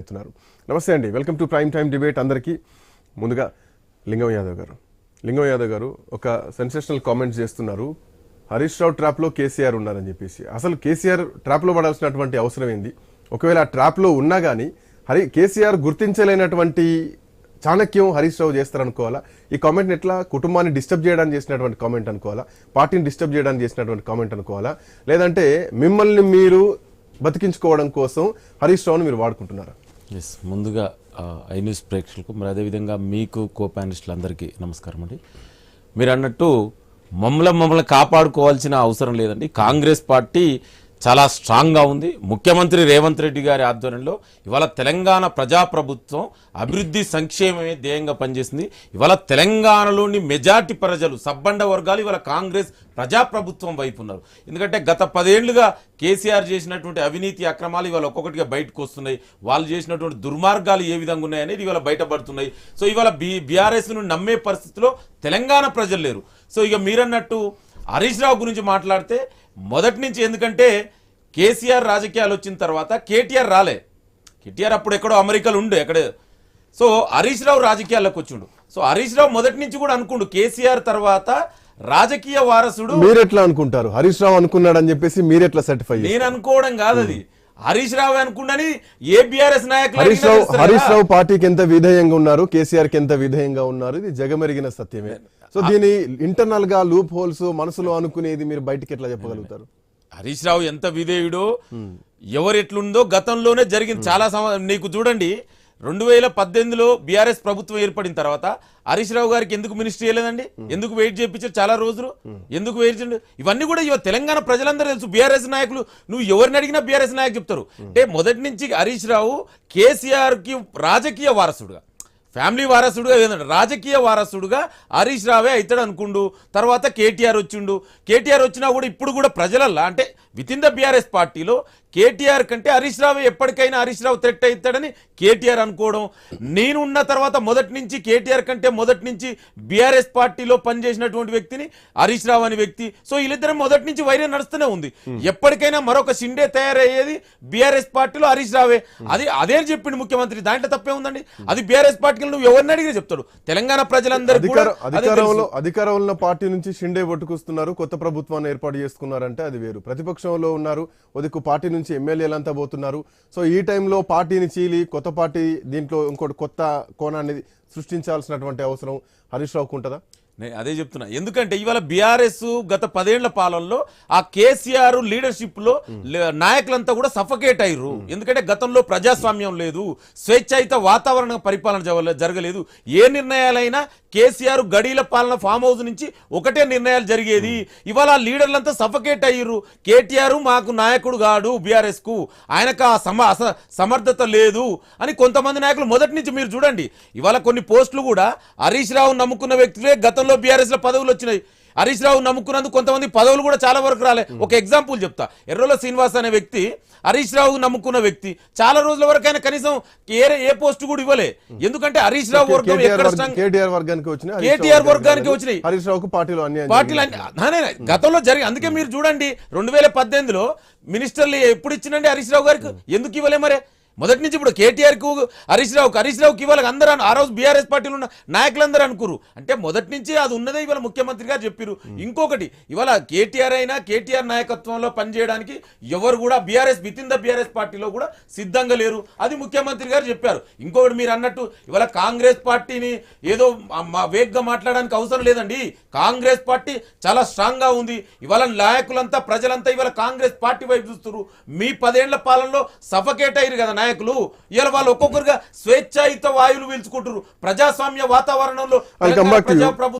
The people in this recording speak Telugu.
చెప్తున్నారు నమస్తే అండి. Welcome to prime time debate అందరికీ. ముందుగా లింగం యాదవ్ గారు. లింగం యాదవ్ గారు ఒక సెన్సేషనల్ కామెంట్స్ చేస్తున్నారు. హరీష్ రావు ట్రాప్లో కేసీఆర్ ఉన్నారని చెప్పేసి. అసలు కేసీఆర్ ట్రాప్లో పడాల్సినటువంటి అవసరం ఏంది? ఒకవేళ ఆ ట్రాప్లో ఉన్నా కానీ హరి కేసీఆర్ గుర్తించలేనటువంటి చాణక్యం హరీష్ రావు చేస్తారనుకోవాలా? ఈ కామెంట్ని ఎట్లా కుటుంబాన్ని డిస్టర్బ్ చేయడానికి చేసినటువంటి కామెంట్ అనుకోవాలా? పార్టీని డిస్టర్బ్ చేయడానికి చేసినటువంటి కామెంట్ అనుకోవాలా? లేదంటే మిమ్మల్ని మీరు బతికించుకోవడం కోసం హరీష్ రావును మీరు వాడుకుంటున్నారా? ఎస్ ముందుగా ఆ, ఐ న్యూస్ ప్రేక్షకులకు మరి అదేవిధంగా మీకు కో అందరికీ నమస్కారం అండి. మీరు అన్నట్టు మమ్మల్ని మమ్మల్ని కాపాడుకోవాల్సిన అవసరం లేదండి. కాంగ్రెస్ పార్టీ చాలా స్ట్రాంగ్గా ఉంది. ముఖ్యమంత్రి రేవంత్ రెడ్డి గారి ఆధ్వర్యంలో ఇవాళ తెలంగాణ ప్రజాప్రభుత్వం అభివృద్ధి సంక్షేమమే ధ్యేయంగా పనిచేసింది. ఇవాళ తెలంగాణలోని మెజార్టీ ప్రజలు సబ్బండ వర్గాలు ఇవాళ కాంగ్రెస్ ప్రజాప్రభుత్వం వైపు ఉన్నారు. ఎందుకంటే గత పదేళ్ళుగా కేసీఆర్ చేసినటువంటి అవినీతి అక్రమాలు ఇవాళ ఒక్కొక్కటిగా బయటకు వస్తున్నాయి. వాళ్ళు చేసినటువంటి దుర్మార్గాలు ఏ విధంగా ఉన్నాయనేది ఇవాళ బయటపడుతున్నాయి. సో ఇవాళ బి బీఆర్ఎస్ను నమ్మే పరిస్థితిలో తెలంగాణ ప్రజలు లేరు. సో ఇక మీరన్నట్టు హరీష్ రావు గురించి మాట్లాడితే మొదటి నుంచి ఎందుకంటే కేసీఆర్ రాజకీయాలు వచ్చిన తర్వాత కేటీఆర్ రాలే. కేటీఆర్ అప్పుడు ఎక్కడో అమెరికాలో ఉండే ఎక్కడే సో హరీష్ రావు రాజకీయాల్లోకి వచ్చిండు. సో హరీష్ రావు మొదటి నుంచి కూడా అనుకుండు కేసీఆర్ తర్వాత రాజకీయ వారసుడు మీరు ఎట్లా అనుకుంటారు? హరీష్ రావు అనుకున్నాడని చెప్పేసి మీరు ఎట్లా సర్టిఫై నేను అనుకోవడం కాదు అది. హరీష్ రావు అనుకుండని ఏ బీఆర్ఎస్ నాయకులు హరీష్ రావు హరీష్. రావు పార్టీకి ఎంత విధేయంగా ఉన్నారు కేసీఆర్కి ఎంత విధేయంగా ఉన్నారు ఇది జగమెరిగిన సత్యమే. సో దీని ఇంటర్నల్గా లూప్ హోల్స్ మనసులో అనుకునేది మీరు బయటికి ఎట్లా చెప్పగలుగుతారు? హరీష్ రావు ఎంత విధేయుడో ఎవరు ఎట్లుందో గతంలోనే జరిగింది. చాలా సమ నీకు చూడండి రెండు వేల పద్దెనిమిదిలో బీఆర్ఎస్ ప్రభుత్వం ఏర్పడిన తర్వాత హరీష్ రావు గారికి ఎందుకు మినిస్ట్రీ చేయలేదండి ఎందుకు వెయిట్ చేయించారు చాలా రోజులు? ఎందుకు వెయిట్ చేయండి ఇవన్నీ కూడా ఇవ తెలంగాణ ప్రజలందరూ తెలుసు. బీఆర్ఎస్ నాయకులు నువ్వు ఎవరిని అడిగినా బీఆర్ఎస్ నాయకు చెప్తారు. అంటే మొదటి నుంచి హరీష్ రావు కేసీఆర్కి రాజకీయ వారసుడుగా. ఫ్యామిలీ వారసుడుగా ఏంటంటే రాజకీయ వారసుడుగా హరీష్ రావే అవుతాడు అనుకుండు. తర్వాత కేటీఆర్ వచ్చిండు. కేటీఆర్ వచ్చినా కూడా ఇప్పుడు కూడా ప్రజలల్లా అంటే విత్ ఇన్ ద బీఆర్ఎస్ పార్టీలో కేటీఆర్ కంటే హరీష్ రావు ఎప్పటికైనా హరీష్ రావు థ్రెట్ అవుతాడని కేటీఆర్ అనుకోవడం. నేనున్న తర్వాత మొదటి నుంచి కేటీఆర్ కంటే మొదటి నుంచి బీఆర్ఎస్ పార్టీలో పనిచేసినటువంటి వ్యక్తిని హరీష్ రావు అనే వ్యక్తి. సో వీళ్ళిద్దరం మొదటి నుంచి వైరం నడుస్తూనే ఉంది. ఎప్పటికైనా మరొక షిండే తయారయ్యేది బీఆర్ఎస్ పార్టీలో హరీష్ రావే. అది అదే చెప్పిండు ముఖ్యమంత్రి. దాంట్లో తప్పే ఉందండి. అది బీఆర్ఎస్ పార్టీలో నువ్వు ఎవరిని అడిగినా చెప్తాడు. తెలంగాణ ప్రజలందరూ కూడా. అధికారంలో పార్టీ నుంచి షిండే పట్టుకొస్తున్నారు. కొత్త ప్రభుత్వాన్ని ఏర్పాటు చేసుకున్నారంటే అది వేరు. ప్రతిపక్షంలో ఉన్నారు. పార్టీ నుంచి ఎమ్మెల్యేలంతా పోతున్నారు. సో ఈ టైంలో పార్టీని చీలి కొత్త పార్టీ దీంట్లో ఇంకోటి కొత్త కోణాన్ని సృష్టించాల్సినటువంటి అవసరం హరీష్ రావుకు ఉంటుందా? నేను అదే చెప్తున్నా. ఎందుకంటే ఇవాళ బీఆర్ఎస్ గత పదేళ్ళ పాలనలో ఆ కేసీఆర్ లీడర్షిప్లో నాయకులంతా కూడా సఫకేట్ అయ్యారు ఎందుకంటే గతంలో ప్రజాస్వామ్యం లేదు స్వేచ్ఛాయుత వాతావరణ పరిపాలన జరగలేదు. ఏ నిర్ణయాలైనా కేసీఆర్ గడీల పాలన ఫామ్ హౌస్ నుంచి ఒకటే నిర్ణయాలు జరిగేది. ఇవాళ లీడర్లంతా సఫకేట్ అయ్యారు కేటీఆర్ మాకు నాయకుడు కాడు బీఆర్ఎస్కు ఆయనకు ఆ సమర్థత లేదు అని కొంతమంది నాయకులు మొదటి నుంచి మీరు చూడండి. ఇవాళ కొన్ని పోస్టులు కూడా హరీష్ రావు నమ్ముకున్న వ్యక్తులే గతంలో బీఆర్ఎస్లో పదవులు వచ్చినాయి. హరీష్ రావు నమ్ముకున్నందుకు కొంతమంది పదవులు కూడా చాలా వరకు రాలే. ఒక ఎగ్జాంపుల్ చెప్తా. ఎర్రోల శ్రీనివాస్ అనే వ్యక్తి హరీష్ రావు నమ్ముకున్న వ్యక్తి చాలా రోజుల వరకు ఆయన కనీసం ఏ ఏ పోస్ట్ కూడా ఇవ్వలే. ఎందుకంటే హరీష్ రావు వర్గం కేటీఆర్ వర్గానికి వచ్చిన కేటీఆర్ వర్గానికి వచ్చినాయి. హరీష్ రావుకు పార్టీలో పార్టీలు గతంలో జరిగి అందుకే మీరు చూడండి రెండు వేల మినిస్టర్లు ఎప్పుడు ఇచ్చినండి హరీష్ రావు గారికి? ఎందుకు ఇవ్వలే మరే? మొదటి నుంచి ఇప్పుడు కేటీఆర్కు హరీష్ రావుకి హరీష్ రావుకి ఇవ్వాలి అందరూ ఆ రోజు బీఆర్ఎస్ పార్టీలో ఉన్న నాయకులందరూ అనుకురు అంటే మొదటి నుంచి అది ఉన్నదే ఇవాళ ముఖ్యమంత్రి గారు చెప్పారు ఇంకొకటి ఇవాళ కేటీఆర్ అయినా కేటీఆర్ నాయకత్వంలో పనిచేయడానికి ఎవరు కూడా BRS with in the BRS పార్టీలో కూడా సిద్ధంగా లేరు. అది ముఖ్యమంత్రి గారు చెప్పారు. ఇంకొకటి మీరు అన్నట్టు ఇవాళ కాంగ్రెస్ పార్టీని ఏదో వేగ్గా మాట్లాడడానికి అవసరం లేదండి. కాంగ్రెస్ పార్టీ చాలా స్ట్రాంగ్గా ఉంది. ఇవాళ నాయకులంతా ప్రజలంతా ఇవాళ కాంగ్రెస్ పార్టీ వైపు చూస్తున్నారు మీ పదేళ్ళ పాలనలో సఫకేట్ అయ్యారు కదా నాయకులు. ఇవాళ వాళ్ళు ఒక్కొక్కరుగా స్వేచ్ఛాయుత వాయువులు పీల్చుకుంటారు ప్రజాస్వామ్య వాతావరణంలో. ప్రజాప్రభుత్వం